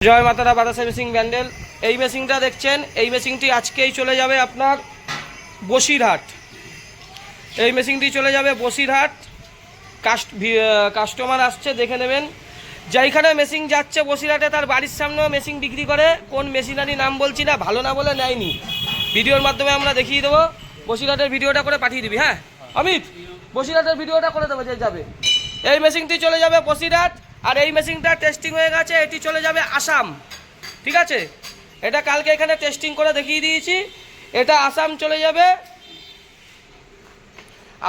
জয় মাতারা বাতাসা মেশিং ব্যান্ডেল। এই মেশিনটা দেখছেন, এই মেশিনটি আজকেই চলে যাবে আপনার বসিরহাট। এই মেশিনটি চলে যাবে বসিরহাট। কাস্ট কাস্টমার আসছে, দেখে নেবেন। যেইখানে মেশিন যাচ্ছে বসিরহাটে, তার বাড়ির সামনেও মেশিন বিক্রি করে। কোন মেশিনারি নাম বলছি না, ভালো না বলে নেয়নি। ভিডিওর মাধ্যমে আমরা দেখিয়ে দেবো। বসিরহাটের ভিডিওটা করে পাঠিয়ে দিবি হ্যাঁ? অমিত, বসিরহাটের ভিডিওটা করে দেবো যে যাবে। এই মেশিনটি চলে যাবে বসিরহাট। আর এই মেশিনটা টেস্টিং হয়ে গেছে, এটি চলে যাবে আসাম। ঠিক আছে? এটা কালকে এখানে টেস্টিং করে দেখিয়ে দিয়েছি। এটা আসাম চলে যাবে।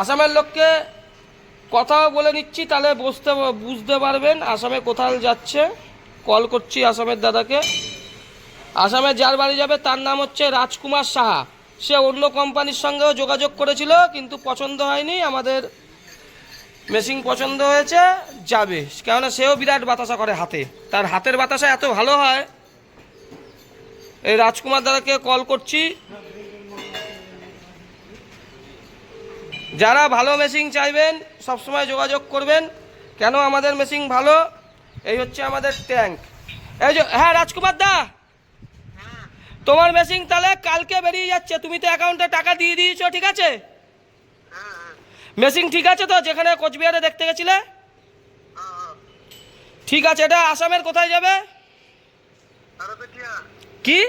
আসামের লোককে কথাও বলে নিচ্ছি, তাহলে বুঝতে বুঝতে পারবেন আসামে কোথাও যাচ্ছে। কল করছি আসামের দাদাকে। আসামে যার বাড়ি যাবে, তার নাম হচ্ছে রাজকুমার সাহা। সে অন্য কোম্পানির সঙ্গেও যোগাযোগ করেছিল, কিন্তু পছন্দ হয়নি আমাদের মেশিন পছন্দ হয়েছে যাবে। কেননা সেও বিরাট বাতাসা করে হাতে। তার হাতের বাতাসা এত ভালো হয় এই রাজকুমার দাদাকে কল করছি। যারা ভালো মেশিন চাইবেন সবসময় যোগাযোগ করবেন। কেন আমাদের মেশিন ভালো? এই হচ্ছে আমাদের ট্যাঙ্ক এই যে হ্যাঁ রাজকুমার দা! তোমার মেশিন তাহলে কালকে বেরিয়ে যাচ্ছে। তুমি তো অ্যাকাউন্টে টাকা দিয়ে দিয়েছ ঠিক আছে? মেশিন ঠিক আছে তো, যেখানে কোচবিহারে দেখতে গেছিলে? ঠিক আছে, এটা আসামের কোথায় যাবে? কি?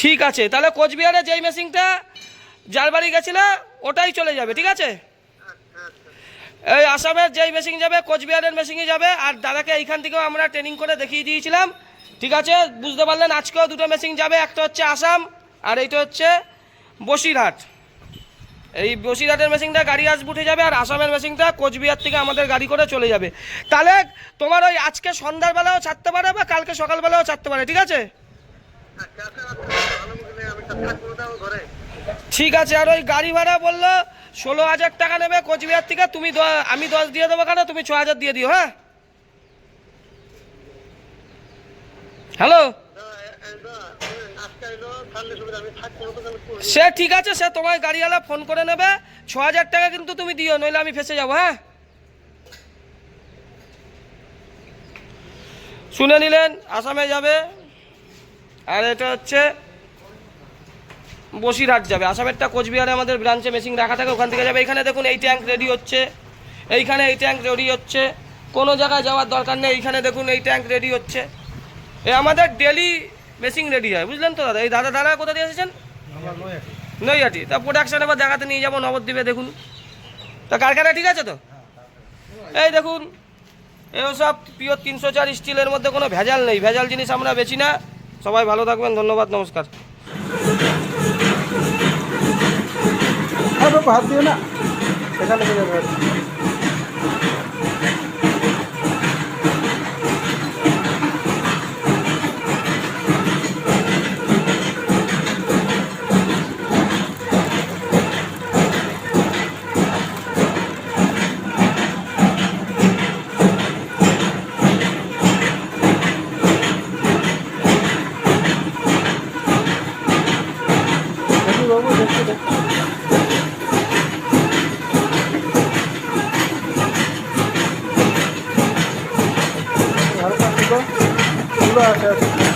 ঠিক আছে, তাহলে কোচবিহারে যেই মেশিনটা যার বাড়ি গেছিলে, ওটাই চলে যাবে, ঠিক আছে? এই আসামের যেই মেশিন যাবে, কোচবিহারের মেশিনই যাবে, আর দাদাকে এইখান থেকেও আমরা ট্রেনিং করে দেখিয়ে দিয়েছিলাম, ঠিক আছে? বুঝতে পারলেন, আজকেও দুটো মেশিন যাবে, একটা হচ্ছে আসাম, আর এইটা হচ্ছে বসিরহাট। এই বসিরহাটের মেশিনটা গাড়ি আসবে উঠে যাবে আর আসামের মেশিনটা কোচবিহার থেকে আমাদের গাড়ি করে চলে যাবে। তাহলে তোমার ওই আজকে সন্ধ্যাবেলাও ছাড়তে পারে বা কালকে সকালবেলাও ছাড়তে পারে, ঠিক আছে? ঠিক আছে, আর ওই গাড়ি ভাড়া বলল ষোলো হাজার টাকা নেবে কোচবিহার থেকে, তুমি আমি দশ দিয়ে দেবো কেন? তুমি ছ হাজার দিয়ে দিও হ্যাঁ? হ্যালো? সে ঠিক আছে, সে তোমার গাড়িওয়ালা ফোন করে নেবে। ছ হাজার টাকা কিন্তু তুমি দিও, নইলে আমি ফেসে যাব হ্যাঁ? শুনে নিলেন, আসামে যাবে। আর এটা হচ্ছে বসিরহাট যাবে। আসামেরটা কোচবিহারে আমাদের ব্রাঞ্চে মেশিন রাখা থাকে, ওখান থেকে যাবে। এখানে দেখুন এই ট্যাঙ্ক রেডি হচ্ছে। এইখানে এই ট্যাঙ্ক রেডি হচ্ছে। কোনো জায়গায় যাওয়ার দরকার নেই, এইখানে দেখুন এই ট্যাঙ্ক রেডি হচ্ছে। এ আমাদের ডেলি মেশিন রেডি হয়, বুঝলেন তো দাদা? এই দাদা দাদা কোথা দিয়ে এসেছেন? নৈহাটি। তা প্রোডাকশন এবার দেখাতে নিয়ে যাব, নবদ্বীপে দেখুন। তা কারখানা ঠিক আছে তো? এই দেখুন, এও সব পিওর তিনশো চার স্টিলের মধ্যে কোনো ভেজাল নেই। ভেজাল জিনিস আমরা বেছি না। সবাই ভালো থাকবেন, ধন্যবাদ, নমস্কার। হাত দিও না। الله